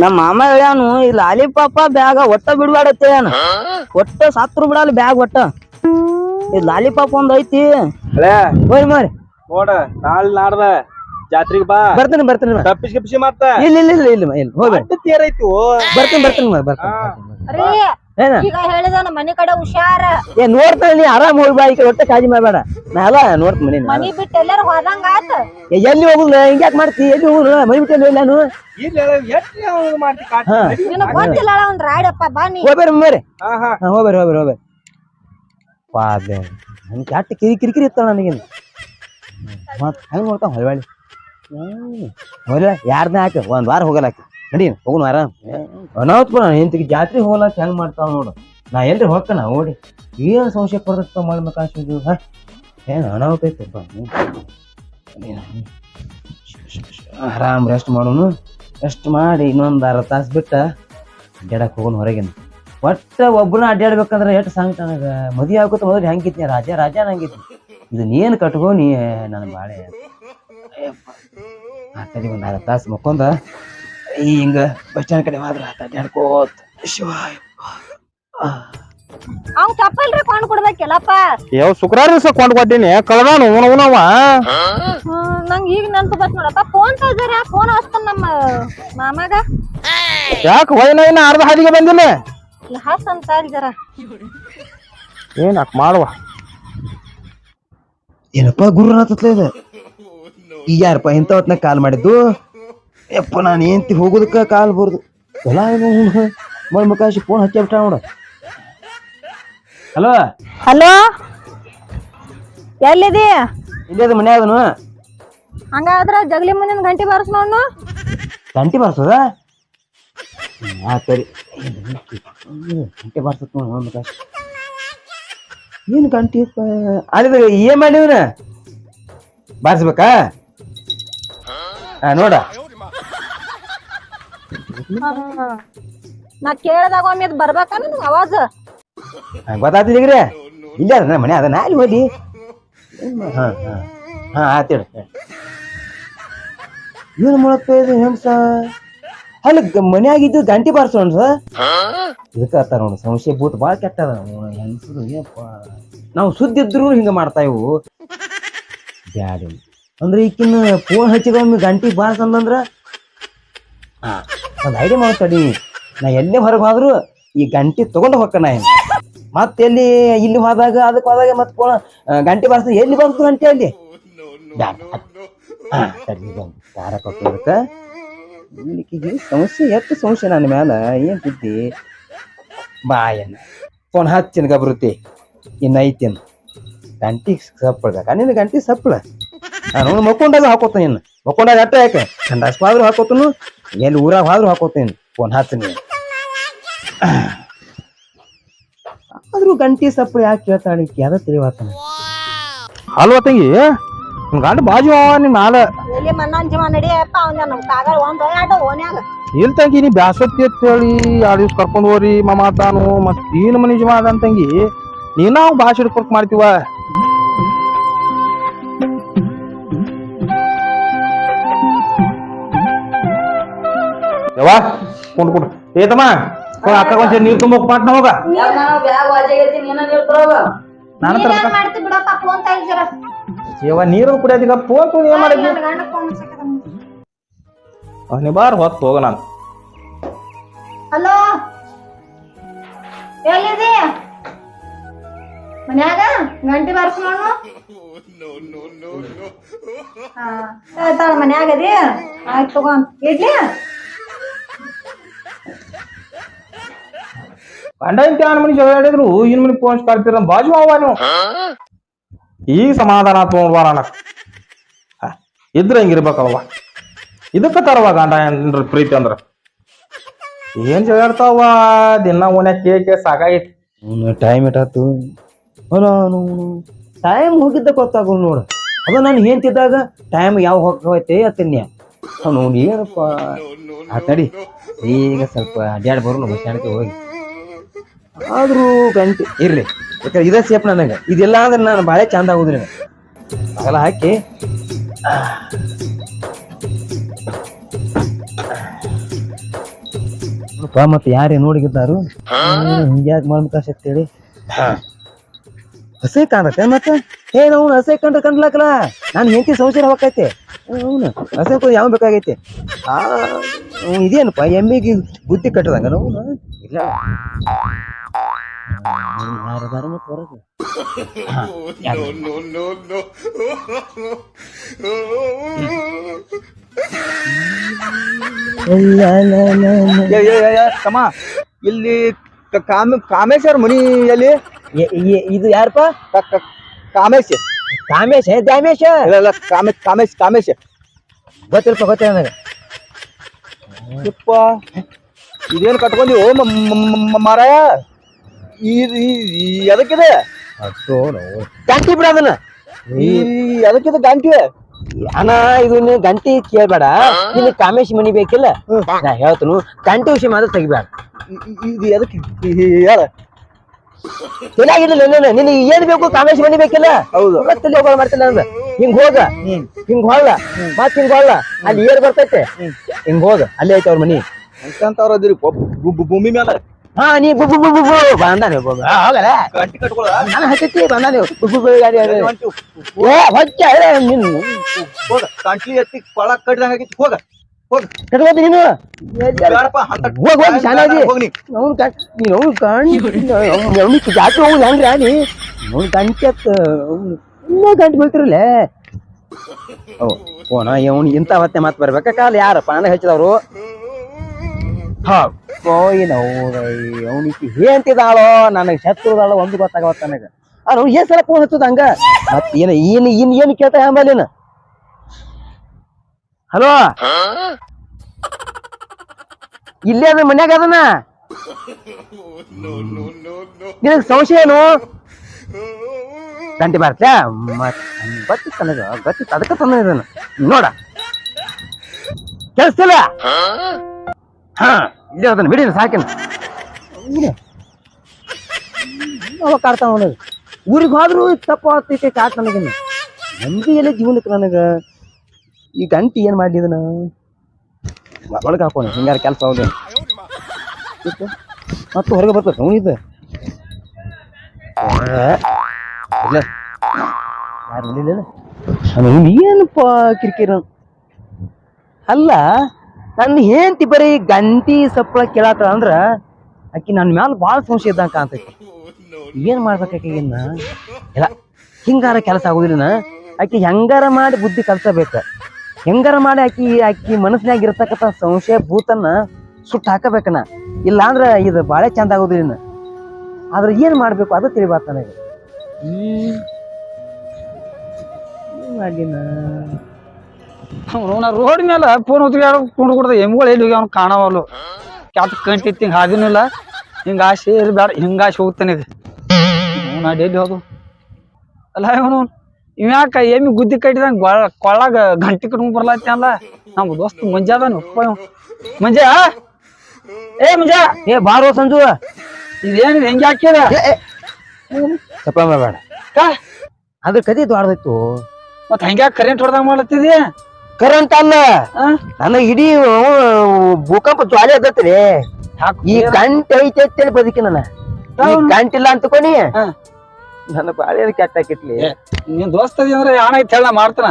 ನಮ್ಮ ಮಾಮ ಹೇಳ್ಯಾನು ಈ ಲಾಲಿಪಾಪ ಬ್ಯಾಗ ಒಟ್ಟ ಬಿಡ್ಬೇಡತ್ತೆ ಏನ ಒಟ್ಟ ಸತ್ರು ಬಿಡಲ್ಲ ಬ್ಯಾಗ್ ಒಟ್ಟ. ಈ ಲಾಲಿಪಾಪ್ ಒಂದ್ ಐತಿ. ಹಳೆ ಹೋಯ್ ಮಾರಿ ನೋಡ ನಾಳೆ ನಾಡ್ದ ಜಾತ್ರೆಗೆ ಬಾ. ಬರ್ತೀನಿ ಬರ್ತೀನಿ ಬಾ. ತಪ್ಪಿಸಿ ಗಿಪ್ಸಿ ಮತ್ತ. ಇಲ್ಲ ಇಲ್ಲ ಇಲ್ಲ ಇಲ್ಲ ಇಲ್ಲ ಹೋಗ್ಬೇಡ ಅಡ್ಡ ತೇರೈತಿ ಓ. ಬರ್ತೀನಿ ಬರ್ತೀನಿ ಬರ್ತೀನಿ ಹಾ. ಬರ್ತೀನಿ. ರೀ ಏನ? ಈಗ ಹೇಳಿದ ನಮ್ಮ ಮನಿ ಕಡೆ ಹುಷಾರ. ಏ ನೋಡ್ತಾನೆ ನೀ ಆರಾಮ್ ಒಟ್ಟ ಮಾಡಬೇಡ. ನಾ ಎಲ್ಲ ನೋಡ್ತೀನಿ ಮನಿ ಮನಿ ಬಿಟ್ಟು ಎಲ್ಲಾರು ಹೋದಂಗ ಆತ. ಎಲ್ಲಿ ಹೋಗುಲ್ಲ ಹಿಂಗ್ಯಾಕ್ ಮಾಡ್ತಿ? ಎಲ್ಲಿ ಹೋಗುಲ್ಲ ಮನಿ ಬಿಟ್ಟು ಎಲ್ಲಿ ನಾನು. ನಿನಗ್ ಗೊತ್ತಿಲ್ಲ ಒಂದ್ ರಾಡಪ್ಪ ಬಾ ನೀ. ಹೋಗ್ಬೇರಿ ಮಮ್ಮರಿ ಹೋಗ್ಬೇರಿ ಹೋಗ್ಬೇರಿ ಹೋಗ್ಬೇರಿ ಪಾದೆ ನನ್ ಕ್ಯಾಟ್ ಕಿರಿ ಕಿರಿಕಿರಿ ಇರ್ತಾಳ ನನಗೇನು ಮತ್ ಹೆಂಗ್ ನೋಡ್ತಾವ ಹೊಳ್ಳಿ ಹೊಲ ಯಾರ್ದ ಹಾಕ? ಒಂದ್ ವಾರ ಹೋಗಲಾಕ ನಡಿ, ಹೋಗುಣ ಆರಾಮ್. ಅನಾಹುತ್ ನಾನು ಹೆಂತಿಗೆ ಜಾತ್ರೆ ಹೋಗಲಾಕ ಹೆಂಗ್ ಮಾಡ್ತಾವ ನೋಡು. ನಾ ಎಲ್ರಿ ಹೋಗ್ತಾನ ಓಡಿ. ಏನು ಸಂಶಯ ಪಡ್ದತ್ತ ಮಾಡ್ಬೇಕ ಅನ್ಸಿದ್ದು ಹಾ? ಏನ್ ಅನಾಹುತ ಐತೆ ಆರಾಮ್ ರೆಸ್ಟ್ ಮಾಡೋನು. ರೆಸ್ಟ್ ಮಾಡಿ ಇನ್ನೊಂದು ಅರ್ಧ ತಾಸು ಬಿಟ್ಟ ಅಡ್ಡಾಡಕ್ ಹೋಗೋಣ ಹೊರಗಿನ. ಒಟ್ಟ ಒಬ್ಬನ ಅಡ್ಡಾಡ್ಬೇಕಂದ್ರೆ ಎಷ್ಟು ಸಂಕಟ ಮದಿ ಮದುವೆ ಮೊದಲು ಹೆಂಗಿತ್ನಿ ರಾಜ ರಾಜ ನಂಗಿತ್ತು ಇದು ನೀನ್ ಕಟ್ಕೋನಿ ನನ್ನ ಬಾಳೆ. ಆತಡಿ ಒಂದ್ ಅರ್ಧ ತಾಸು ಮಕ್ಕೊಂದ. ಈ ಹಿಂಗ ಬಸ್ ಸ್ಟ್ಯಾಂಡ್ ಕಡೆ ಹೋದ್ರ ಅಡ್ಡಾಡ್ಕೋತ ಶಿವ ಅವ್ ಚಪ್ಪಲ್ರಿ ಕೊಂಡ್ ಕೊಡ್ಬೇಕಿಲ್ಲಪ್ಪ. ಯಾವ ಶುಕ್ರವಾರ ದಿವಸ ಕೊಂಡ್ ಕೊಟ್ಟಿನಿ. ಕಳ್ದಾನು ಉಣವ ನಂಗ್ ಈಗ ನೆನ್ಪು ಬತ್ ನೋಡಪ್ಪ. ಫೋನ್ ತೆಗ್ದಾರ ಫೋನ್ ಹಚ್ತಾನ ನಮ್ಮ ಮಾಮಾಗ. ಯಾಕೆ ಹೋಯ್ನ ಇನ್ನ ಅರ್ಧ ಹಾದಿಗೆ ಬಂದಿಲ್ಲ? ಹಸ್ ಅಂತ ಜರ ಏನ್ ಅಕ್ ಮಾಡುವ? ಏನಪ್ಪ ಗುರು ಅನ್ನತ್ತಲ್ಲ ಇದು? ಈಗ ಯಾರಪ್ಪ ಇಂಥ ಹೊತ್ನಾಗ ಕಾಲ್ ಮಾಡಿದ್ದು? ಯಪ್ಪ ನಾನು ಏಂತಿ ಹೋಗೋದಕ್ಕೆ ಕಾಲು ಬರ್ದು. ಎಲ್ಲ ಮಳ್ ಮುಖಾಶಿ ಫೋನ್ ಹಚ್ಚಿಬಿಟ್ಟ ನೋಡ. ಹಲೋ? ಹಲೋ? ಎಲ್ಲಿದಿ? ಮನ್ಯಾಗನು ಮನೆ ಅದನು ಹಂಗಾದ್ರ ಜಗಲಿ ಮುಂದಿನ ಗಂಟೆ ಬಾರಿಸ್ ನೋಡ್ನು ಗಂಟೆ ಬಾರ್ಸೋದ? ಆ ಸರಿ. ಗಂಟೆ ಬಾರ್ಸತ್ ನೋಡ ಮಳ್ ಮುಖಾಶಿ ಏನು ಗಂಟೆ ಅಲ್ಲಿ ಏನ್ ಮಾಡಿದ್ರ ಬಾರಿಸ್ಬೇಕಾ? ನೋಡ. ನಾ ಕೇಳ್ದಾಗ ಒಮ್ಮೆ ಅದು ಬರ್ಬೇಕ ನಿನ್ಗ್ ಅವಾಜ್? ಗೊತ್ತಾಗ್ತಿದ್ದೀಗ್ರಿ ಇಲ್ಲ ಅದ ಮನೆ ಅದ. ನಾ ಅಲ್ಲಿ ಹೋದಿ. ಹಾ ಹಾ. ಹಾ ಆತೇಳ ಏನು ಮಾಡಪ್ಪ ಇದು ಹೆಂಗ್ಸ? ಅಲ್ಲಿ ಮನ್ಯಾಗಿದ್ದು ಗಂಟೆ ಬಾರ್ಸೋಣ ಇದಕ್ಕ ನೋಡು ಸಂಶಯ ಭೂತ ಭಾಳ ಕೆಟ್ಟದ. ಹೆಂಗಸರು ಏನಪ್ಪ? ನಾವು ಸುದ್ದಿ ಇದ್ರು ಹಿಂಗ ಮಾಡ್ತಾ ಇವು. ಬ್ಯಾಡ. ಇವು. ಅಂದ್ರೆ ಈಕಿನ್ನ ಫೋನ್ ಹಚ್ಚಿದ ಒಮ್ಮೆ ಗಂಟೆ ಬಾರ್ಸ್ ಅಂದಂದ್ರ? ಹಾ. ಒಂದು ಐಡಿಯಾ ಮಾಡ್ತಾಡಿ. ನಾ ಎಲ್ಲೇ ಹೊರಗೆ ಹೋದ್ರು ಈ ಗಂಟೆ ತಗೊಂಡು ಹೋಗ್ಕಣ ಮತ್ತೆ ಎಲ್ಲಿ ಇಲ್ಲಿ ಹೋದಾಗ ಅದಕ್ಕೆ ಹೋದಾಗ ಮತ್ತೆ ಕೋಣ ಗಂಟೆ ಬಾರಿಸ್ ಎಲ್ಲಿ ಬಂತು ಗಂಟೆ ಅಲ್ಲಿ? ದಾರ ಕೊಟ್ಟೋದಕ್ಕ ಈಕಿಗೆ ಸಮಸ್ಯೆ, ಎಷ್ಟು ಸಮಸ್ಯೆ ನನ್ನ ಮ್ಯಾಲ? ಏನ್ ಬುದ್ಧಿ? ಬಾಯನ್ನ ಫೋನ್ ಹಚ್ಚಿನ ಗಬ್ರುತಿ, ಇನ್ನ ಐತಿನ್. ಗಂಟಿ ಸಪ್ಪಳ್ಬೇಕ ನಿನ್ನ ಗಂಟಿ ಸಪ್ಪಳ? ನಾನು ಮಕ್ಕೊಂಡಾಗ ಹಾಕೋತ ಇನ್ನು. ಮಕ್ಕೊಂಡಾಗ ಅಟ್ಟ ಯಾಕೆ ಚಂದಾಸ್ಪಾದ್ರು ಹಾಕೋತನು. ಎಲ್ಲಿ ಊರಾಗ ಹೋದ್ರು ಹಾಕೋತೀನಿ ಫೋನ್ ಹಾಕ್ತೀನಿ. ಆದ್ರೂ ಗಂಟಿ ಸಪ್ಪು ಯಾಕೆ ಕೇಳ್ತಾಳೆ ಈಕಿ ಅದ ತಿಳಿವಾತನ ಅಲ್ವಾ ತಂಗಿ ನಿಮ್ ಗಂಡ ಬಾಜು ಅವ ನಿಮ್ ಮ್ಯಾಲ. ಎಲ್ಲಿ ಮನ್ನನ್ ಜೀವ ನಡಿಯಪ್ಪ ಅವ್ನ ನಮ್ ಕಾಗ ಒಂದ್ ಎರಡು ಓನ್ಯಾಗ ಇಲ್ ತಂಗಿ ನೀ ಬ್ಯಾಸತ್ತಿ ಅಂತ ಹೇಳಿ ಎರಡು ದಿವ್ಸ ಕರ್ಕೊಂಡ್ ಹೋರಿ ಮಮ್ಮ ತಾನು ಮತ್ ನೀನ್ ಮನಿ ಜಮ ಅದ ತಂಗಿ. ನೀನ ಭಾಷೆ ಹಿಡ್ಕೊಕ್ ಮಾಡ್ತೀವ. ಯವ್ವ ಕುಂಡ್ ಕುಂಡ್. ಏ ತಮ್ಮ ಹೋಗ್ ಅಕ್ಕ ಒಂದ್ ನೀರ್ ತುಂಬ ಪಾಟ್ನ ಹೋಗ. ನಾನು ನೀನ್ ಏನ್ ಮಾಡ್ತಿ ಬಿಡಪ್ಪ ಫೋನ್ ತೆಗ್ದಿರ. ಯವ್ವ ನೀರು ಕುಡಿಯೋದೀಗ ಫೋನ್ ತಗೊಂಡ್ ಏನ್ ಮಾಡಿದ್ವಿ ಗಂಡ ಫೋನ್ ಅವನಿ ಬಾರ್ ಹೊತ್ತು ಹೋಗ ನಾನು. ಹಲೋ? ಎಲ್ಲಿದಿ? ಮನ್ಯಾಗ? ಗಂಟಿ ಬಾರ್ಸ್ ನೋಡು ಹಾ ಹೇಳ್ತಾಳ ಮನ್ಯಾಗ ಅದಿ ಆಯ್ತು ತಗೋ. ಇಡ್ಲಿ? ಗಂಡ ಇಂತ ಮನೆ ಮನಿ ಜಗಳ ಆಡಿದ್ರು ಇನ್ ಮನಿ ಫೋನ್ ಕಳ್ತಿರ ಬಾಜು ಅವನು ನೀವು. ಈಗ ಸಮಾಧಾನ ತಗೊಂಡ್ಬಾರ ಅಣ್ಣ. ಇದ್ರ ಹಿಂಗಿರ್ಬೇಕಲ್ವ ಇದಕ್ಕ ತರವ ಗಂಡ ಏನ್ರ ಪ್ರೀತಿ ಅಂದ್ರ? ಏನ್ ಜಗಾಡ್ತಾವ ದಿನ ಓನ್ಯಾಗ ಕೇಕೆ ಸಾಕಾಗೈತಿ ಟೈಮ್ ಇಟ್ಟಾತು ಟೈಮ್ ಹೋಗಿದ್ದ ಗೊತ್ತಾಗೋ ನೋಡು. ಅದು ನಾನು ತಿದ್ದಾಗ ಟೈಮ್ ಯಾವ ಹೋಗೈತೆ ಅತ್ತನ್ಯ? ನೋಡಿ ಏನಪ್ಪ? ಆ ತಡಿ ಈಗ ಸ್ವಲ್ಪ ಅಡ್ಯಾಡ್ ಬರೋಣ ಬಸ್ ಸ್ಟ್ಯಾಂಡ್ಗೆ ಹೋಗಿ. ಆದ್ರೂ ಗಂಟೆ ಇರ್ರಿ ಯಾಕಂದ್ರೆ ಇದೇ ಸೇಫ್ ನನಗೆ ಇದೆಲ್ಲ ಅಂದ್ರೆ ನಾನು ಬಾಳೆ ಚಂದ ಆಗುದ್ರಿ ಅದೆಲ್ಲ ಹಾಕಿ. ಮತ್ ಯಾರೇ ನೋಡಿಗಿದ್ದಾರು? ಹಿಂಗ್ಯಾಕ್ ಮಾಡ್ಬೇಕಂತೇಳಿ ಹಸೆ ಕಾಣತ್ತೆ ಮತ್ತ? ಹೇ ನಾವು ಹಸೆ ಕಂಡ್ರೆ ಕಂಡ್ಲಾಕಲ್ಲ ನಾನು ಹೆಂಡತಿ ಸಂಸಾರ ಹೋಗೈತೆ ಅವನು ಹಸೆ ಕೂಡ ಯಾವ ಬೇಕಾಗೈತೆ? ಆ ಇದೇನಪ್ಪ ಎಮ್ಮಿಗೆ ಬುದ್ಧಿ ಕಟ್ಟದಂಗ ನಾವು? ಇಲ್ಲ. ಮತ್ತೆ ಹೊರಗೆ ತಮ್ಮ ಇಲ್ಲಿ ಕಾಮ ಕಾಮೇಶ್ವರ ಮನಿ ಎಲ್ಲಿ ಇದು ಯಾರಪ್ಪ? ಕಾಮೇಶ್. ಕಾಮೇಶ ದ್ಯಾಮೇಶ? ಇಲ್ಲ ಇಲ್ಲ ಕಾಮೇಶ್ ಕಾಮೇಶ್ ಕಾಮೇಶ್. ಗೊತ್ತಿಲ್ಪ ಗೊತ್ತಿಲ್ಲ ನನಗೆ. ಇದೇನು ಕಟ್ಕೊಂಡಿ ಓ ಮಾರಾಯ. ಎದಕ್ಕಿದೆ ಗಂಟಿ ಬಿಡ ಅದನ್ನ. ಈ ಎದಕ್ಕಿದೆ ಗಂಟಿ ಅಣ್ಣ ಇದು ಗಂಟಿ ಕೇಳ್ಬೇಡ. ನಿನ್ ಕಾಮೇಶ್ ಮನಿ ಬೇಕಿಲ್ಲ? ನಾ ಹೇಳ್ತನು ಗಂಟಿ ವಿಷಯ ಮಾತ್ರ ತೆಗಿಬೇಡ. ಇದು ಎದಕ್ಕೆ ನೀನು ನಿನಗೆ ಏನ್ ಬೇಕು ಕಾಮೇಶ್ ಮನಿ ಬೇಕಿಲ್ಲ? ಹೌದು. ಮತ್ತೆ ಹೋಗೋಣ ಮಾಡ್ತಿಲ್ಲ ಅಂದ ಹಿಂಗ್ ಹೋಗ. ಹಿಂಗ್ ಹೋಗ್ಲ. ಮತ್ ಹಿಂಗ್ ಹೋಗ್ಲ. ಅಲ್ಲಿ ಏರ್ ಬರ್ತೈತೆ. ಹಿಂಗ್ ಹೋಗ. ಅಲ್ಲಿ ಐತೆ ಅವ್ರ ಮನಿ. ಅಂತ ಅವ್ರ ಭೂಮಿ ಮೇಲೆ ಹಾ ನೀ ಬು ಬು ಬು ಬು ಬು. ಬಂದಾನೆ ಹೋಗ ಹೋಗಲ್ಲ ಗಂಟಿ ಕಟ್ಕೊಳ್ಳ ನಾನು ಹತ್ತೈತಿ ಬಂದಾನೆ ಬು ಬು ಬು ಗಾಡಿ. ಏ ಹೊಚ್ಚ ಏ, ನಿನ್ನ ಹೋಗ ಕಂಟ್ಲಿ ಎತ್ತಿ ಕೊಳ ಆಗಿತ್ತು. ಹೋಗ ಹೋಗ. ಕಟ್ಕೋತಿ ನೀನು? ಬೇಡಪ್ಪ ಅಂತ ಹೋಗ್ ಹೋಗ್ ಶಾನಾಗಿ ಹೋಗ್ ನೀ. ಅವ್ನು ಕಟ್ ನೀನು ಅವ್ನು ಕಣ್ ಅವ್ನಿಗೆ ಜಾತಿ ಹೋಗಿ ಹೆಂಗ್ರ ನೀ ಅವ್ನು ಗಂಟೆತ್ ಇನ್ನೂ ಗಂಟೆ ಬೀಳ್ತಿರಲ್ಲ? ಓ ಫೋನ ಅವ್ನು ಇಂಥ ಅವತ್ತೆ ಮಾತು ಬರ್ಬೇಕ? ಕಾಲ ಯಾರಪ್ಪ? ಅಂದ್ರೆ ಹಚ್ಚಿದವ್ರು. ಹಾ. ಕೋಯಿನ ಅವನಿಗೆ ಹೇಳ್ತಿದ್ದಾಳೋ ನನಗೆ ಶತ್ರುದಾಳೋ ಒಂದು ಗೊತ್ತಾಗವತ್ತ ನನಗೆ. ಅವ್ನು ಏನ್ ಸಲ ಫೋನ್ ಹಚ್ಚದ ಹಂಗ? ಮತ್ ಏನ, ಏನ್ ಇನ್ ಏನ್ ಕೇಳ್ತಾ ಆಮೇಲೇನ ಹಲೋ? ಇಲ್ಲೇ ಅದ ಮನ್ಯಾಗ ಅದನ? ನಿನಗ್ ಸಂಶಯ ಏನು? ಗಂಟೆ ಬರ್ತ್ಯಾ? ಮತ್ ಗೊತ್ತಿತ್ತು ನನಗ ಗೊತ್ತಿತ್ತು ಅದಕ್ಕೆ ತಂದ ನೋಡ. ಕೆಲ್ಸಲ್ಲ ಹಾ, ಇಲ್ಲೇ ಅದನ್ನ ಬಿಡಿ ಸಾಕಿನ ಅವ ಕಾಡ್ತಾವ ನನಗ ಊರಿಗೆ ಹೋದ್ರು ತಪ್ಪು ಆಗ್ತೈತೆ ಕಾಟ್ ನನಗೆ. ನಂಬಿ ಎಲ್ಲ ಜೀವನಕ್ಕೆ ನನಗೆ? ಈ ಗಂಟಿ ಏನು ಮಾಡಲಿ ಇದನ್ನ? ಒಳಗೆ ಹಾಕೋಣ, ಹಿಂಗಾರ ಕೆಲಸ ಹೌದು ಮತ್ತು? ಹೊರಗೆ ಬರ್ತದೆ ಅವನಿದ್ದ ಇಲ್ಲ. ಯಾರು ಅವನು ಏನಪ್ಪ ಕಿರಿಕಿರಿ? ಅಲ್ಲ ನನ್ನ ಹೆಂಡತಿ ಬರೀ ಗಂಟಿ ಸಪ್ಪಳ ಕೇಳಾತ ಅಂದ್ರ ಆಕಿ ನನ್ನ ಮ್ಯಾಲ ಭಾಳ ಸಂಶಯ ಇದ್ದಂಗ ಕಾಣ್ತೈತಿ. ಏನ್ ಮಾಡ್ಬೇಕಿನ್ನ ಇಲ್ಲ, ಹಿಂಗಾರ ಕೆಲಸ ಆಗುದಿಲ್ಲ ಆಕಿ ಹೆಂಗಾರ ಮಾಡಿ ಬುದ್ಧಿ ಕಲ್ಸಬೇಕ? ಹೆಂಗಾರ ಮಾಡಿ ಆಕಿ ಆಕಿ ಮನಸ್ಸಿನಾಗ ಇರ್ತಕ್ಕಂಥ ಸಂಶಯ ಭೂತನ್ನ ಸುಟ್ಟು ಹಾಕಬೇಕನ? ಇಲ್ಲ ಅಂದ್ರ ಇದು ಬಾಳೆ ಚಂದ ಆಗೋದಿಲ್ಲ ಆದ್ರೆ ಏನ್ ಮಾಡ್ಬೇಕು ಅದು ತಿಳಿಬಾರ್ದು ನನಗೆ. ಮಾಡ್ಲಿನ ಅವ್ನು ರೋಡ್ ಮೇಲೆ ಫೋನ್ ಹೊತ್ತಿಗೆ ಕುಂಡು ಕೊಡ್ದ ಎಮ್ಗಳು ಎಲ್ಲಿ ಹೋಗಿ ಅವ್ನು ಕಾಣವಲ್ಲು ಕ್ಯಾತ್ ಕಂಟಿತ್ತು ಹಿಂಗೆ ಹಾದಿನಿಲ್ಲ ಹಿಂಗೆ ಆಸೆ ಇರ್ ಬೇಡ ಹಿಂಗೆ ಆಸೆ ಹೋಗ್ತಾನೆ ಇದು. ನಾ ಡೇಲಿ ಹೋದು ಅಲ್ಲ ಇವನು ಇವ್ಯಾಕ ಎಮ್ಮಿ ಗುದ್ದಿ ಕಟ್ಟಿದಂಗೆ ಗೊಳ ಕೊಳ್ಳಾಗ ಗಂಟೆ ಕಟ್ಕೊಂಡು ಬರ್ಲಾತಿ ಅಲ್ಲ. ನಮ್ಮ ದೋಸ್ತ ಮಂಜ ಅದಾನ ಇವ ಮಂಜ? ಏ ಮಂಜ! ಏ ಬಾರೋ ಸಂಜು. ಇದೇನು ಹೆಂಗೆ ಹಾಕ್ಯದ ಸಪ್ಪ ಬೇಡ ಕಾ ಅದ್ರ ಕದಿ ದೊಡ್ಡದಾಯ್ತು ಮತ್ತೆ ಹಂಗ್ಯಾಕ ಕರೆಂಟ್ ಹೊಡೆದಾಗ ಮಾಡ್ಲತ್ತಿದಿ? ಕರೆಂಟ್ ಅಲ್ಲ ನನ್ನ ಇಡೀ ಭೂಕಂಪ ಜ್ವಾಲೆ ಅದತ್ರಿ ಈ ಗಂಟೆ ಐತೆ ಅಂತೇಳಿ ಬದುಕಿ ನನ್ನ ಈ ಗಂಟಿಲ್ಲ ಅಂತಕೊನಿ. ನನ್ನ ಬಾಳೆ ಕೆಟ್ಟ ಹಾಕಿಟ್ಲಿ ನಿನ್ ದೋಸ್ತ ಅದಿ ಅಂದ್ರೆ ಯಾಣ ಐತೆ ಹೇಳ ಮಾಡ್ತಾನ.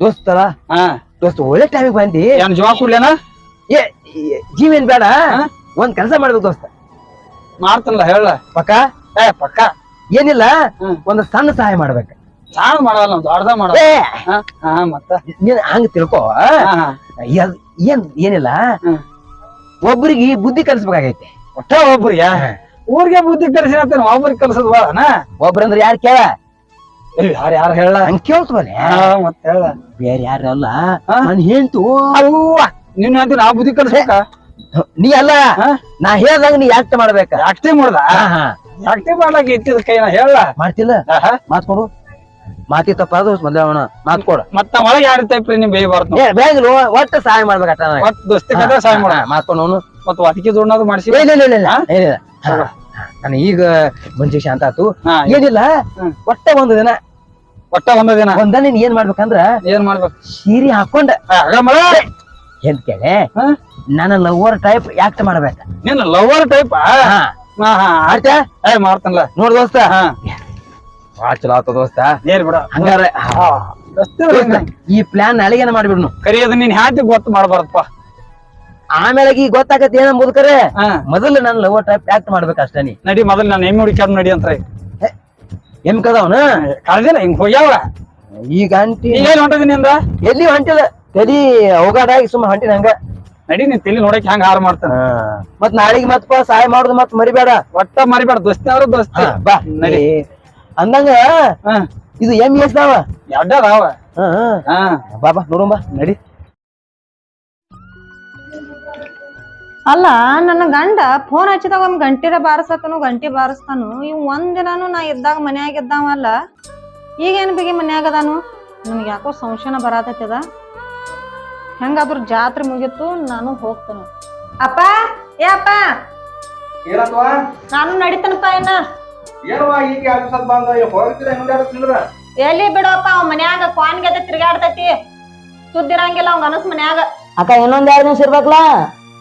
ದೋಸ್ತಲ್ಲ ಹಾ. ದೋಸ್ತ ಒಳ್ಳೆ ಟೈಮಿಗೆ ಬಂದಿ. ಏನ್ ಜೀವ ಕೊಡ್ಲೇನ? ಏ ಜೀವೇನ್ ಬೇಡ? ಒಂದ್ ಕೆಲಸ ಮಾಡ್ಬೇಕು ದೋಸ್ತ. ಮಾಡ್ತಾನಲ್ಲ ಹೇಳ. ಪಕ್ಕ? ಏ ಪಕ್ಕ. ಏನಿಲ್ಲ. ಒಂದು ಸಣ್ಣ ಸಹಾಯ ಮಾಡ್ಬೇಕು. ಸಾಣ ಮಾಡಲ್ಲ ಹಾ ಹಾ ಮತ್ತ? ನೀನ್ ಹಂಗ ತಿಳ್ಕೋ ಏನ್ ಏನಿಲ್ಲ. ಒಬ್ರಿಗೆ ಬುದ್ಧಿ ಕಲಿಸ್ಬೇಕಾಗೈತೆ. ಒಟ್ಟ ಒಬ್ರಿಗೆ? ಊರಿಗೆ ಬುದ್ಧಿ ಕಲಿಸಿ ಹೇಳ್ತಾನೆ ಒಬ್ರಿಗೆ ಕಲ್ಸದ್ ಬಾಳನ ಒಬ್ರಂದ್ರ ಯಾರು ಕೇಳ? ಯಾರು ಯಾರು ಹೇಳ? ಹಂಗ ಕೇಳ್ತವಲ್ಲ ಮತ್ತೆ ಹೇಳ. ಬೇರೆ ಯಾರು ಹಾ? ನಾನು ಹೇಳ್ತು ನಿನ್ನ ಅಂತ ನಾ ಬುದ್ಧಿ ಕಲಿಸ್ಬೇಕ? ನೀ ಅಲ್ಲ? ನಾ ಹೇಳ್ದಂಗ ನೀ ಯಾಕ್ಟ್ ಮಾಡ್ಬೇಕ? ಯಾಕ್ತಿ ಮಾಡ್ದ. ಯಾಕ್ತಿ ಮಾಡ್ಲಾಕ ಇಟ್ಟಿದ ಕೈನ ಹೇಳ? ಮಾಡ್ತಿಲ್ಲ? ಮಾತ್ಕೊಡು ಮಾತಿ ತಪ್ಪಾದ್ರು ಮೊದಲ ಅವನ ಮಾತ್ಕೊಡು ಮತ್ತ ಒಳಗೆ ಯಾರ ಟೈಪ್ ನಿಮ್ ಏ ಬೇಗಲು ಒಟ್ಟು ಸಹಾಯ ಮಾಡ್ಬೇಕಟ್ಟ ಒಟ್ಟ ಮತ್ ದೋಸ್ತಿ ಸಹಾಯ ಮಾಡ ಮಾತ್ಕೊಂಡು ಅವನು. ಮತ್ತ ವಾಟಿಕೆ ಜೋಡ್ನದು ಮಾಡಿಸಿ. ಇಲ್ಲ ಇಲ್ಲ ಇಲ್ಲ ಇಲ್ಲ. ಏನಿಲ್ಲ ನಾನು ಈಗ ಮುಂಚೆ ಶಾಂತ ಆತು. ಏನಿಲ್ಲ. ಒಟ್ಟ ಒಂದು ದಿನ. ಒಟ್ಟ ಒಂದು ದಿನ? ಒಂದ ನೀನ್ ಏನ್ ಮಾಡ್ಬೇಕಂದ್ರ ಏನ್ ಮಾಡ್ಬೇಕು? ಸೀರೆ ಹಾಕೊಂಡ ಎಂತ ಏನ್ ಕೇಳೆ? ನನ್ನ ಲವರ್ ಟೈಪ್ ಯಾಕ್ಟ್ ಮಾಡ್ಬೇಕ. ನಿನ್ನ ಲವರ್ ಟೈಪ್ ಹಾ. ಹಾ ಹಾ. ಆಯ್ತಾ ಏ ಮಾಡ್ತಾನಲ್ಲ ನೋಡ್ ದೋಸ್ತ. ಹಾ. ಬಾಳ ಚಲೋ ಆತ ದೋಸ್ತ. ಏನ್ ಬಿಡ. ಹಂಗಾರ ಈ ಪ್ಲಾನ್ ನಾಳೆಗೇನ ಮಾಡ್ಬಿಡ್ನು ಕರಿ ಅದು ನೀನ್ ಹ್ಯಾತಿ ಗೊತ್ತು ಮಾಡ್ಬಾರ್ದಪ್ಪ. ಆಮೇಲೆ ಈಗ ಗೊತ್ತಾಗತ್ತೆ ಏನ ಮುದುಕರೆ. ಹಾ. ಮೊದಲು ನನ್ನ ಲವ್ ಟೈಪ್ ಆಕ್ಟ್ ಮಾಡ್ಬೇಕು ಅಷ್ಟೇ ನೀ. ನಡಿ ಮೊದಲು ನಾನು ಹೆಮ್ಮೆ ಹುಡುಕ್ಯಾರ ನಡಿ ಅಂತ ಎಂ ಕದವನ? ಕಳ್ದಿಲ್ಲ ಹಿಂಗ್ ಹೋಗ್ಯಾವ? ಈಗ ಅಂಟಿ ಏನ್ ಹೊಂಟದಿನಿ ಅಂದ್ರ ಎಲ್ಲಿ ಹೊಂಟಿಲ್ಲ ತಲಿ ಹೋಗಾಡ ಸುಮ್ಮ ಹೊಂಟಿನ ಹಂಗ. ನಡಿ ನೀನ್ ತಲಿ ನೋಡಕ್ ಹೆಂಗ್ ಹಾರ ಮಾಡ್ತಾನ. ಮತ್ ನಾಳೆಗೆ ಮತ್ಪ ಸಹಾಯ ಮಾಡುದು ಮತ್ ಮರಿಬೇಡ. ಒಟ್ಟ ಮರಿಬೇಡ ದೋಸ್ತಿ ಅವ್ರ ದೋಸ್ತಿ. ಬಾ. ನಡಿ. ಅಂದಂಗ ಇದು ಎಂ ಎಸ್ದಾವ ಎಡ್ಡ ಅದಾವ. ಬಾಬಾ ಹಾ. ಹಾ. ಬಾ ಬಾ ನಡಿ. ಅಲ್ಲ ನನ್ನ ಗಂಡ ಫೋನ್ ಹಚ್ಚಿದಾಗ ಒಮ್ಮೆ ಗಂಟಿರ ಬಾರಿಸತನು ಗಂಟಿ ಬಾರಿಸ್ತಾನು ಇವ್ ಒಂದ್ ದಿನಾನು ನಾ ಇದ್ದಾಗ ಮನ್ಯಾಗ ಇದ್ದಾವಲ್ಲ ಈಗೇನ್ ಬಿಗಿ ಮನ್ಯಾಗ ಅದಾನು? ನನ್ಗೆ ಯಾಕೋ ಸಂಶಯನ ಬರಾತೈತದ? ಹೆಂಗಾದ್ರು ಜಾತ್ರೆ ಮುಗೀತು ನಾನು ಹೋಗ್ತೇನೆ. ಅಪ್ಪ ಏ ಅಪ್ಪ! ನಾನು ನಡಿತನಪ್ಪ ಇನ್ನ. ಈಗ ಎರಡು ಸತ್ ಬಂದ ಹೋಗಿದ್ರೆ ಹೆಂಗಾಡ್ತಿಂದ್ರ ಎಲ್ಲಿ ಬಿಡಪ್ಪ ಅವ್ ಮನ್ಯಾಗ ಕ್ವಾನ್ ಗೆದ್ದ ತಿರ್ಗಾಡ್ತೈತಿ. ಸುದ್ದಿರಂಗಿಲ್ಲ ಅವ್ ಅನಸ್ ಮನ್ಯಾಗ. ಅಕ್ಕ ಇನ್ನೊಂದ್ ಎರಡ್ ನಿಮಿಷ ಇರ್ಬೇಕಲ್ಲ?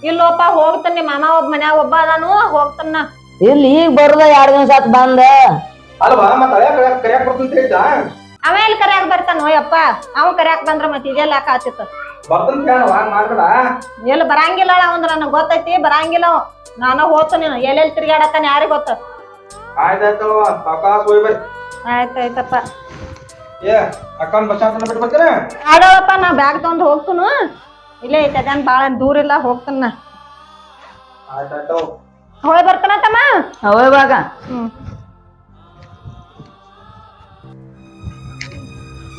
ಇಲ್ಲೋಪ್ಪ ಹೋಗ್ತಾನೆ ನಿಮ್ಮ ಮಾಮ ಒಬ್ಬ ಮನ್ಯಾಗ ಒಬ್ಬ ಅದಾನು ಹೋಗ್ತಾನ ಇಲ್ಲಿ ಈಗ ಬರೋದ ಎರಡ್ ದಿವ್ಸ ಆತ್ ಬಂದ? ಅಲ್ವಾ ಮತ್ತ ಅಳ್ಯಾಕ ಕರಿಯಾಕ ಬರ್ತಂತ ಹೇಳಿದ ಆಮೇಲೆ ಕರ್ಯಾಕ್ ಬರ್ತಾನ ಯಪ್ಪ. ಅವ್ ಕರ್ಯಾಕ್ ಬಂದ್ರ ಮತ್ ಇದೆಲ್ಲ ಆತಿತ್ತ? ಬರ್ತಂತ ಹೇಳವ ಹಂಗ ಮಾಡ್ಬೇಡ. ಎಲ್ಲಿ ಬರಂಗಿಲ್ಲ ಅವಂದ್ ನನಗ್ ಗೊತ್ತೈತಿ ಬರಂಗಿಲ್ಲ ಅವ. ನಾನು ಹೋಗ್ತಾನೆ ಎಲ್ಲೆಲ್ಲಿ ತಿರ್ಗಾಡತ್ತಾನ ಯಾರಿಗ್ ಗೊತ್ತ? ಆಯ್ತಾಯ್ತಲ್ವ ಸಾಕಾಸ್ ಹೋಯ್ ಬರ್ರಿ ಆಯ್ತಾಯ್ತಪ್ಪ. ಏ ಅಕ್ಕನ್ ಬಸ್ ಅಂತ ಬಿಟ್ಟು ಬರ್ತೀನ ಆಡೋಳಪ್ಪ ನಾ ಬ್ಯಾಗ್ ತಗೊಂಡು ಹೋಗ್ತನು. ಇಲ್ಲೇ ಐತೆ ಅದೇನ್ ಬಾಳ ದೂರ ಇಲ್ಲ ಹೋಗ್ತಾನ ಆಯ್ತಾಯ್ತು ಹೋಗಿ ಬರ್ತಾನ ತಮ್ಮ?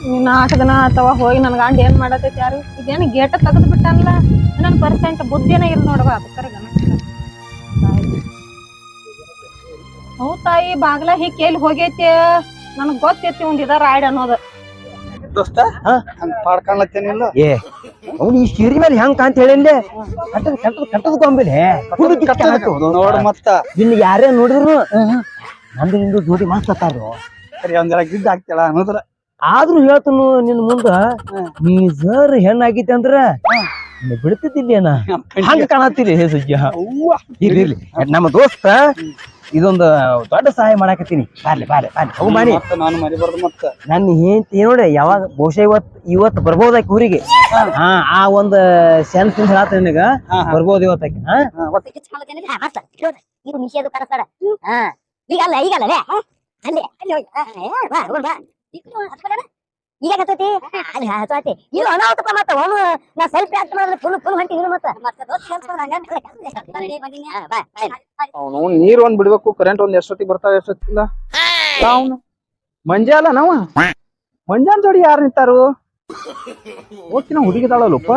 ನೀನ್ ನಾಲ್ಕು ದಿನ ಅಥವಾ ಹೋಗಿ ನನ್ ಗಂಡ ಏನ್ ಮಾಡತೈತಿ ಯಾರು? ಇದೇನು ಗೇಟ ತೆಗೆದು ಬಿಟ್ಟನಲ್ಲ ನನ್ ಪರ್ಸೆಂಟ್ ಬುದ್ಧಿನೇ ಇಲ್ಲ ನೋಡವ ಅದಕ್ಕರೆ ಗಮನ ಹೌ ತಾಯಿ ಬಾಗ್ಲ ಹೀಗ್ ಕೇಳಿ ಹೋಗೈತಿ? ನನಗ್ ಗೊತ್ತೈತಿ ಒಂದ್ ಇದ ರಾಯ್ಡ್ ಅನ್ನೋದು. ದೋಸ್ತ ಹಾ? ಹಂಗ ಪಾಡ್ಕಾಣ್ಲತ್ತೇನಿಲ್ಲ ಏ ಅವ್ನು ಈ ಸೀರೆ ಮೇಲೆ ಹೆಂಗ್ ಕಾಂತ ಹೇಳಿಲ್ಲ ಕಟ್ಟದ ಕಟ್ಟದ ಕಟ್ಟದ ಗೊಂಬಿಲೆ ನೋಡ್ ಮತ್ತ. ಇನ್ನು ಯಾರೇ ನೋಡಿದ್ರು ನಂದು ನಿಂದು ಜೋಡಿ ಮಸ್ತ್ ಅತ್ತಾರು ಕರಿ ಒಂದೆರ ಗಿಡ್ಡ ಹಾಕ್ತಾಳ ಅನ್ನೋದ್ರ? ಆದ್ರೂ ಹೇಳ್ತನು ನಿನ್ ಮುಂದ ನೀ ಸರ್ ಹೆಣ್ಣಾಗಿತ್ತ ಅಂದ್ರ ನೀ ಬಿಡ್ತಿದ್ದಿಲ್ಲೇನ? ಹಂಗ ಕಾಣತ್ತಿಲ್ಲ ಹೇ ಸುಜ್ಜ. ಇರ್ಲಿ ನಮ್ಮ ದೋಸ್ತ ಇದೊಂದು ದೊಡ್ಡ ಸಹಾಯ ಮಾಡಾಕತ್ತೀನಿ. ಬಾರ್ಲಿ ಬಾರ್ಲಿ ಬಾರ್ಲಿ. ಹೋಗ್ ಮಾಡಿ ಮತ್ತ ನಾನು ಮರಿಬಾರ್ದು ಮತ್ತ. ನನ್ನ ಹೆಂಡತಿ ನೋಡಿ ಯಾವಾಗ ಬಹುಶಃ ಇವತ್ ಇವತ್ತು ಬರ್ಬೋದಾಕಿ ಊರಿಗೆ. ಹಾ. ಆ ಒಂದ್ ಸೆನ್ಸ್ ಹೇಳತ್ತ ನಿನಗ. ಬರ್ಬೋದು ಇವತ್ತಾಕಿ ಹಾ. ಇದು ನಿಷೇಧ ಕರೆಸ್ತಾರ ಹಾ ಈಗ ಅಲ್ಲ ಈಗ ಅಲ್ಲ ಅಲ್ಲಿ ಅಲ್ಲಿ ಹೋಗಿ. ಹಾ, ಬಾ ಬಾ. ಈಗ ಹತ್ತೈತಿ? ಅಲ್ಲಿ ಹತ್ತೈತಿ ಇದು ಅನಾಹುತಪ್ಪ ಮತ್ತ ಅವನು ನಾ ಸೆಲ್ಫಿ ಆಕ್ಟ್ ಮಾಡಿದ್ರೆ ಫುಲ್ ಫುಲ್ ಹೊಂಟಿ ನೀನು ಮತ್ತ. ಮತ್ತೆ ದೋಸ್ತ ಕಲ್ಸ್ಕೊಂಡ್ ಹಂಗ ಹಾ, ಬಾ, ಬಾ. ಅವನು ನೀರ್ ಒಂದ್ ಬಿಡ್ಬೇಕು ಕರೆಂಟ್ ಒಂದ್ ಎಷ್ಟೊತ್ತಿಗೆ ಬರ್ತಾವ ಎಷ್ಟೊತ್ತಿಲ್ಲ ಅವನು. ಮಂಜೆ ಅಲ್ಲ ನಾವ? ಮಂಜಾನ್ ಜೋಡಿ ಯಾರು ನಿಂತಾರು? ಓದ್ತಿನ ಹುಡುಗಿದಾಳಲ್ಲಪ್ಪ.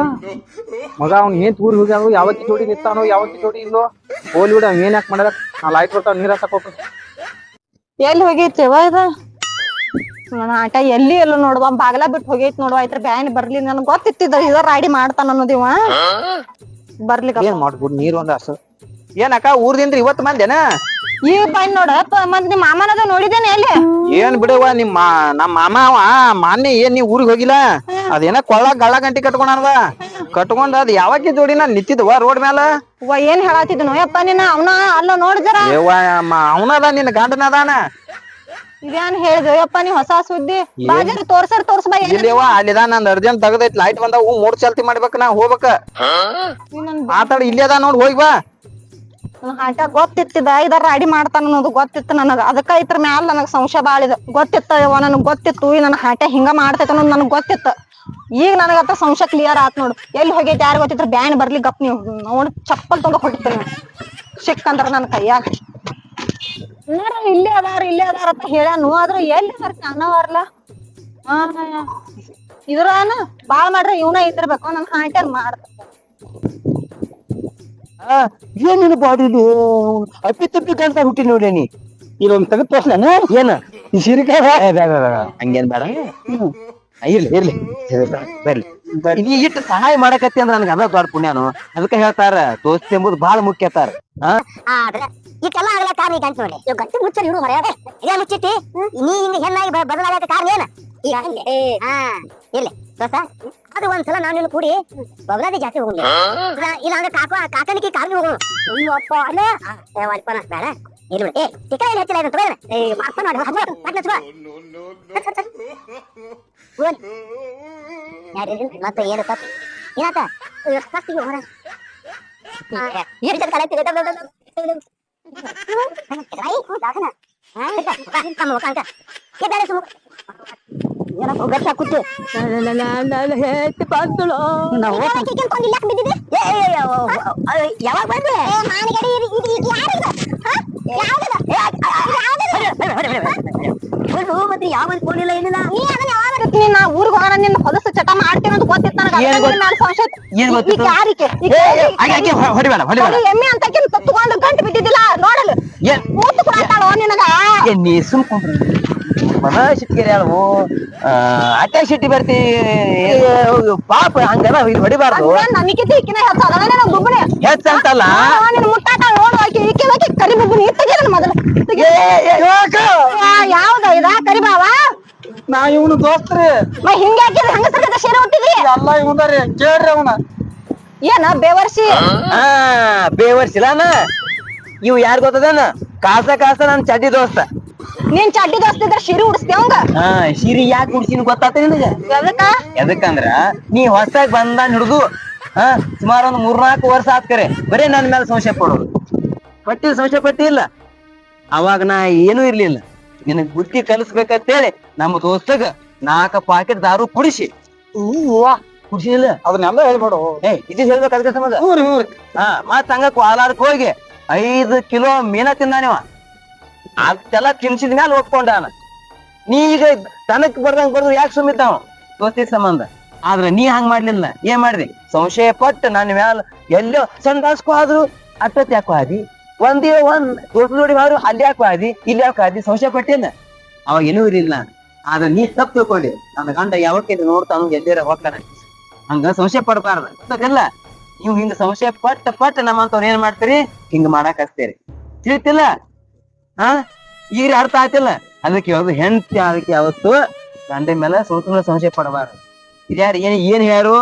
ಮಗ ಅವ್ನು ಏನ್ ತೂರಿ ಹೋಗ್ಯಾನು ಯಾವತ್ತಿ ಜೋಡಿ ನಿಂತಾನೋ ಯಾವತ್ತಿ ಜೋಡಿ ಇಲ್ಲೋ? ಹೋಲಿ ಬಿಡ ಅವ್ನ ಏನ್ ಯಾಕೆ ಮಾಡಕ್? ನಾ ಲೈಟ್ ಬರ್ತಾವ ನೀರ್ ಹಾಕಕ್ ಹೋಗ್ಬೇಕು ಎಲ್ಲಿ ಹೋಗೈತಿವ ಇದ ನನ್ನ ಆಟ ಎಲ್ಲಿ ಎಲ್ಲ ನೋಡುವ ಬಾಗಲ ಬಿಟ್ಟು ಹೋಗೈತ್ ನೋಡುವ ಐತ್ರ ಬ್ಯಾನ್ ಬರ್ಲಿ ನನ್ಗೆ ಗೊತ್ತಿತ್ತಿದ ಇದ ರಾಡಿ ಮಾಡ್ತಾನ ಅನ್ನೋದಿವ ಬರ್ಲಿ ಏನ್ ಮಾಡ್ಬಿಡ್ ನೀರ್ ಒಂದ್ ಅಸ ಏನಕ್ಕ ಊರ್ದಿಂದ ಇವತ್ ಮಂದೇನ ಈ ಬಂದ್ ನೋಡ ಮತ್ ನಿಮ್ ಮಾಮನದ ನೋಡಿದೇನೆ ಎಲ್ಲಿ ಏನ್ ಬಿಡವ ನಿಮ್ಮ ನಮ್ಮ ಮಾಮ ಅವ ಮಾನ್ಯ ಏನ್ ನೀವ್ ಊರಿಗೆ ಹೋಗಿಲ್ಲ? ಅದೇನ ಕೊಳ್ಳ ಗಳ್ಳ ಗಂಟಿ ಕಟ್ಕೊಂಡದ ಕಟ್ಕೊಂಡ ಅದ್ ಯಾವಾಗ ಜೋಡಿ ನಾನ್ ನಿಂತಿದ್ವ ರೋಡ್ ಮ್ಯಾಲ? ವ ಏನ್ ಹೇಳತ್ತಿದ್ನೋ ಯಪ್ಪ ನೀನ ಅವನ ಅಲ್ಲ ನೋಡಿದ್ರ? ಅವನದ ನಿನ್ನ ಗಂಡನ ಅದಾನ ಇದೇನ್ ಹೇಳಿದ್ವಿ ಯಪ್ಪ ನೀ ಹೊಸ ಸುದ್ದಿ. ಬಾಜಾರ ತೋರ್ಸರ್ ತೋರ್ಸ್ ಬಾ ಏನ್ ಇಲ್ಲಿವ ಅಲ್ಲಿದ ನಂದ್ ಅರ್ಜೆಂಟ್ ತಗದೈತ್ ಲೈಟ್ ಬಂದಾವ ಮೂರ್ ಚಾಲ್ತಿ ಮಾಡ್ಬೇಕ ನಾ ಹೋಗ್ಬೇಕ. ಮಾತಾಡ ಇಲ್ಲಿ ಅದ ನೋಡ್ ಹೋಗಿ ಬಾ. ಹಾಟ ಗೊತ್ತಿತ್ತಿದ ಇದಾರ ರಾಡಿ ಮಾಡ್ತಾನ ಅನ್ನೋದು ಗೊತ್ತಿತ್ತು ನನಗ. ಅದಕ್ಕ ಇದ್ರ ಮ್ಯಾಲ ನನಗ್ ಸಂಶಯ ಬಾಳಿದ ಗೊತ್ತಿತ್ತ ಯವ್ವ ನನಗ್ ಗೊತ್ತಿತ್ತು ಈ ನನ್ನ ಹಾಟೆ ಹಿಂಗ ಮಾಡ್ತೈತ ಅನ್ನೋದು ನನಗ್ ಗೊತ್ತಿತ್ತು. ಈಗ ನನಗತ್ತ ಸಂಶಯ ಕ್ಲಿಯರ್ ಆತ್ ನೋಡು. ಎಲ್ಲಿ ಹೋಗೈತಿ ಯಾರು ಗೊತ್ತಿದ್ರ ಬ್ಯಾನ್ ಬರ್ಲಿ ಗಪ್ ನೀವು. ನೋಡ್ ಚಪ್ಪಲ್ ತೊಗೊಂಡ್ ಹೊಡಿತೇನೆ ಸಿಕ್ಕಂದ್ರ ನನ್ನ ಕೈಯಾಗ. ಇಲ್ಲೇ ಅದಾರ. ಅಂತ ಹೇಳ್ಯಾನು ಆದ್ರ ಎಲ್ಲಿ ಅದಾರ ಅನ್ನವಾರ್ಲ ಹಾ ಇದ್ರಾನ ಬಾಳ್ ಮಾಡ್ರ ಇವನ ಇದ್ದಿರ್ಬೇಕು ನನ್ ಹಾಂಟರ್ ಮಾಡ್ತ ಏನಿನ ಬಾಡಿ ಅಪ್ಪಿ ತಪ್ಪಿ ಗಂಟ ಹುಟ್ಟಿ ನೋಡೇನಿ ಇಲ್ಲೊಂದ್ ತೆಗೆದ್ ತೋರ್ಸ್ಲೇನ ಏನ? ಈ ಸಿರಿಕಾಯ. ಹಂಗೇನ್ ಬೇಡ. ಇರ್ಲಿ. ಇರ್ಲಿ ಬರ್ಲಿ. ನೀ ಇಟ್ಟು ಸಹಾಯ ಮಾಡಕತ್ತಿ ಅಂದ್ರ ನನಗೆ ಅದ ದೊಡ್ಡ ಪುಣ್ಯನು. ಅದಕ್ಕೆ ಹೇಳ್ತಾರ ದೋಸ್ತಿ ಎಂಬುದು ಬಹಳ ಮುಖ್ಯ ತಾರ ಆದ್ರೆ ಇದೆಲ್ಲ ಆಗಲ್ಲ ಕಾರಣ ಈಗ ಅಂತ ನೋಡಿ ಇವ್ ಗಟ್ಟಿ ಮುಚ್ಚರಿ ಇಡು ಮರ್ಯಾದ. ಇದೇ ಮುಚ್ಚಿಟ್ಟಿ? ನೀ ಹಿಂಗ ಹೆಣ್ಣಾಗಿ ಕಾರಣ ಏನ? ಈಗ ಹಾ ದೋಸ್ತ ಅದು ಒಂದ್ಸಲ ನಾನು ನಿನ್ನ ಕೂಡಿ ಜಾಸ್ತಿ ಹೋಗೋಣ ಇಲ್ಲ ಅಂದ್ರೆ ಕಾಕ ಕಾಕನಿಗೆ ಕಾರಣ ಹೋಗೋಣ ಅಯ್ಯಪ್ಪ ಅಲ್ಲೇ. ಏ ವಾಲ್ಪನ ಬೇಡ. ಇಲ್ಲ ಏ ಟಿಕ ಏನು ಹೆಚ್ಚಿಲ್ಲ ಇದು ತಗೋಣ ಏ ಮಾಡ್ತಾನ ನೋಡಿ ಮಾಡ್ಲ ಸುಬ ಮತ್ತೆ ಏನು ತಪ್ಪು ಏನಾತ ಫಸ್ಟಿಗೆ ಹೊರ ಏನು ಜನ ಕಲೆ ತಿರುಗ ಐ ದಾಸನ ತಮ್ಮ ಮುಖಾಂಕ ಕೆದಾರೆ ಸುಮ ಏನಪ್ಪ ಗಟ್ಟ ಕೂತು ಯಾವಾಗ ಬಂದೆ ಮತ್ತೆ ಯಾವ ಇಲ್ಲ ಏನಿಲ್ಲ ನೀ ಯಾವಾಗ ಬರ್ತೀನಿ ನಾ ಊರಿಗೆ ಹೋಗೋಣ ನಿನ್ನ ಹೊಲಸ ಚಟ ಮಾಡ್ತೇನೆ ಅಂತ ಗೊತ್ತಿತ್ತು ನನಗೆ ಯಾರಿಕೆ ಹೊಡಿಬೇಡ ಹೊಡಿಬೇಡ ಎಮ್ಮೆ ಅಂತ ತತ್ಕೊಂಡು ಗಂಟು ಬಿದ್ದಿದ್ದಿಲ್ಲ ನೋಡಲು ಮೂತು ನಿನಗ ನೀ ಶಿಟ್ಟಿ ಬರ್ತಿ ಪಾಪ ಹಂಗಲ್ಲ ಇದು ಹೊಡಿಬಾರ್ದು ನನಗಿದ್ದು ಈಕಿನ ನನ್ನ ನಿನ್ನ ಮುಟ್ಟಾಟ ನೋಡು ಆಕಿ ಕರಿ ನನ್ನ ಮೊದಲು ಯಾವ್ದ ಇದ ಕರಿಬಾವ ನಾ ಇವನು ದೋಸ್ತ್ರಿ ಮ ಹಿಂಗೆ ಹೆಂಗಸರ ಶೇರೆ ಎಲ್ಲ ಕೇಳ್ರಿ ಅವನ. ಏನ ಬೇವರ್ಸಿ ಹಾ ಬೇವರ್ಸಿಲಾನ ಇವ್ ಯಾರ್ ಗೊತ್ತದನ? ಕಾಸ ಕಾಸ ನನ್ ಚಡ್ಡಿ ದೋಸ್ತ. ನೀನ್ ಚಡ್ಡಿ ದೋಸ್ತಿದ್ರ ಶಿರಿ ಉಡಿಸ್ತೇವಂಗ ಹಾ ಶಿರಿ ಯಾಕೆ ಉಡ್ಸಿನ ಗೊತ್ತಾತ ನಿನಗ? ಎದಕ್ಕ? ಎದಕ್ಕಂದ್ರ ನೀ ಹೊಸಾಗ್ ಬಂದ ಹಿಡ್ದು ಹಾ ಸುಮಾರು ಒಂದ್ ಮೂರ್ನಾಲ್ಕು ವರ್ಷ ಆತ್ ಕರೆ. ಬರೇ ನನ್ ಮೇಲೆ ಸಂಶಯ ಪಡೋದು. ಪಟ್ಟಿ ಸಂಶಯ ಪಟ್ಟಿ ಇಲ್ಲ. ಅವಾಗ ನಾ ಏನೂ ಇರ್ಲಿಲ್ಲ. ನಿನಗ್ ಬುದ್ಧಿ ಕಲಿಸ್ಬೇಕಂತೇಳಿ ನಮ್ಮ ದೋಸ್ತಗ ನಾಲ್ಕ ಪಾಕೆಟ್ ದಾರು ಕುಡಿಸಿ. ಕುಡಿಸಿಲ್ಲ ಅದನ್ನೆಲ್ಲ ಹೇಳ್ಬೇಡು ಏ ಇದು ಹೇಳ್ಬೇಕು ಅದಕ್ಕೆ ರೀ ಹಾ ಮತ್ ಹಂಗ ಕೋಲಾರಕ್ ಹೋಗಿ ಐದು ಕಿಲೋ ಮೀನ ತಿಂದಾನಿವ ಅದೆಲ್ಲ ತಿನ್ಸಿದ ಮ್ಯಾಲ ಒಪ್ಕೊಂಡಾನ ನೀ ಈಗ ತನಕ್ ಬರ್ದಂಗ್ ಬರ್ದು ಯಾಕೆ ಸುಮ್ಮಿದ್ದಾವ ದೋಸ್ತಿ ಸಂಬಂಧ. ಆದ್ರ ನೀ ಹಂಗ್ ಮಾಡ್ಲಿಲ್ಲ. ಏನ್ ಮಾಡ್ರಿ ಸಂಶಯ ಪಟ್ಟು ನನ್ನ ಮ್ಯಾಲ ಎಲ್ಲೋ ಸಂದಾಸ್ಕೋ ಆದ್ರು ಅಟ್ಟತ್ ಯಾಕೋ ಆದಿ. ಒಂದೇ ಒಂದ್ ದೋಸ್ತ ನೋಡಿ ಮಾರು, ಅಲ್ಲಿ ಯಾಕೆ ಆದಿ, ಇಲ್ಲಿ ಯಾಕೆ ಆದಿ, ಸಂಶಯ ಪಟ್ಟೇನ? ಅವಾಗ ಏನೂ ಇರಲಿಲ್ಲ. ಆದ್ರೆ ನೀ ತಪ್ಪು ತಿಳ್ಕೊಂಡಿ. ನನ್ನ ಗಂಡ ಯಾವಕ್ಕೆ ನೋಡ್ತಾನು ಎಲ್ಲಿರ ಹೋಗ್ತಾನೆ ಹಂಗ ಸಂಶಯ ಪಡ್ಬಾರ್ದಲ್ಲ ನೀವು ಹಿಂಗ ಸಂಶಯ ಪಟ್ಟ ಪಟ್ಟ ನಮ್ಮಂತವ್ರು ಏನ್ ಮಾಡ್ತೀರಿ? ಹಿಂಗ ಮಾಡಾಕ್ ಹಚ್ತೀರಿ. ತಿಳಿತಿಲ್ಲ? ಹಾ ಈಗ ಅರ್ಥ ಆಯ್ತಿಲ್ಲ? ಅದಕ್ಕೆ ಯಾವ್ದು ಹೆಂಡತಿ ಅದಕ್ಕೆ ಯಾವತ್ತು ಗಂಡ ಮೇಲೆ ಸ್ವಲ್ಪ ಸಂಶಯ ಪಡಬಾರ್ದು. ಇದ್ಯಾರು ಏನ್ ಏನ್ ಹೇಳು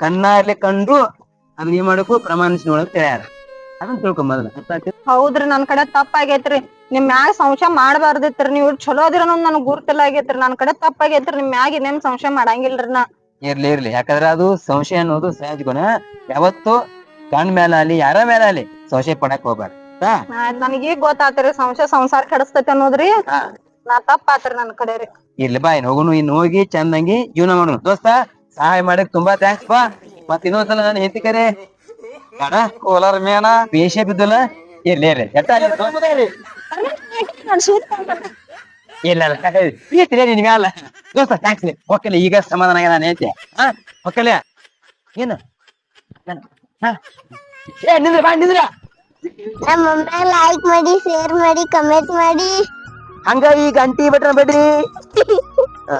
ಕಣ್ಣಾರ್ಲೆ ಕಂಡು ಅದನ್ನ ಏನ್ ಮಾಡಕ್ಕೂ ಪ್ರಮಾಣಿಸಿ ಹೇಳ್ಯಾರ ಅದನ್ನ ಹೌದ್ರಿ ನನ್ ಕಡೆ ತಪ್ಪಾಗೈತ್ರಿ. ನಿಮ್ ಮ್ಯಾಗ ಸಂಶಯ ಮಾಡಬಾರ್ದಿತ್ರಿ. ನೀವು ಚಲೋ ಅದಿರ ನನ್ ಗುರ್ತಿಲ್ಲ ಆಗೈತ್ರಿ ನನ್ ಕಡೆ ತಪ್ಪಾಗೈತ್ರಿ. ನಿಮ್ ಮ್ಯಾಗ ಇನ್ನೇನ್ ಸಂಶಯ ಮಾಡಂಗಿಲ್ರಿ ನಾ. ಇರ್ಲಿ ಇರ್ಲಿ. ಯಾಕಂದ್ರೆ ಅದು ಸಂಶಯ ಅನ್ನೋದು ಸಹಜ ಗುಣ. ಯಾವತ್ತು ಕಣ್ ಮೇಲೆ ಆಗ್ಲಿ ಯಾರ ಮೇಲೆ ಆಗ್ಲಿ ಸಂಶಯ ಪಡಕ್ ಹೋಗ್ಬಾರ್ದು? ನನಗೀಗ ಗೊತ್ತಾತ್ರಿ ಸಂಶಯ ಸಂಸಾರ ಕೆಡಸ್ತೈತಿ ಅನ್ನೋದ್ರಿ. ನಾ ತಪ್ಪಾತ್ರಿ ನನ್ ಕಡೆ ರೀ. ಇರ್ಲಿ ಬಾ ಇನ್ ಹೋಗುನು ಇನ್ ಹೋಗಿ ಚಂದಂಗಿ ಜೀವನ ಮಾಡೋಣ ದೋಸ್ತ ಸಹಾಯ ಮಾಡಕ್ ತುಂಬಾ ಥ್ಯಾಂಕ್ಸ್ ಬಾ ಮತ್ ಇನ್ನೊಂದ್ಸಲ ನಾನು ಹೆಂಡತಿ ಕರೆ. ಬೇಡ ಕೋಲಾರ ಮೇನ? ಬೇಷೆ ಬಿದ್ದಲ್ಲ? ಇರ್ಲಿ ಇರ್ಲಿ. ಎಟ್ಟ? ಇಲ್ಲ ಇಲ್ಲ. ನಿನ್ ಮ್ಯಾಲ. ದೋಸ್ತ ಥ್ಯಾಂಕ್ಸ್ ಹೊಕ್ಕಲೆ ಈಗ ಸಮಾಧಾನ ಆಗ ನಾನು ಹೇಳ್ತೆ ಹಾ ಹೊಕ್ಕಲೆ ಏನ? ಹಾ. ಏ ನಿಂದ್ರ ಬಾ ನಿಂದ್ರ. ನಮ್ಮ ಲೈಕ್ ಮಾಡಿ ಶೇರ್ ಮಾಡಿ ಕಮೆಂಟ್ ಮಾಡಿ. ಹಂಗ ಈ ಗಂಟಿ ಬಟನ್ ಬಿಡ್ರಿ.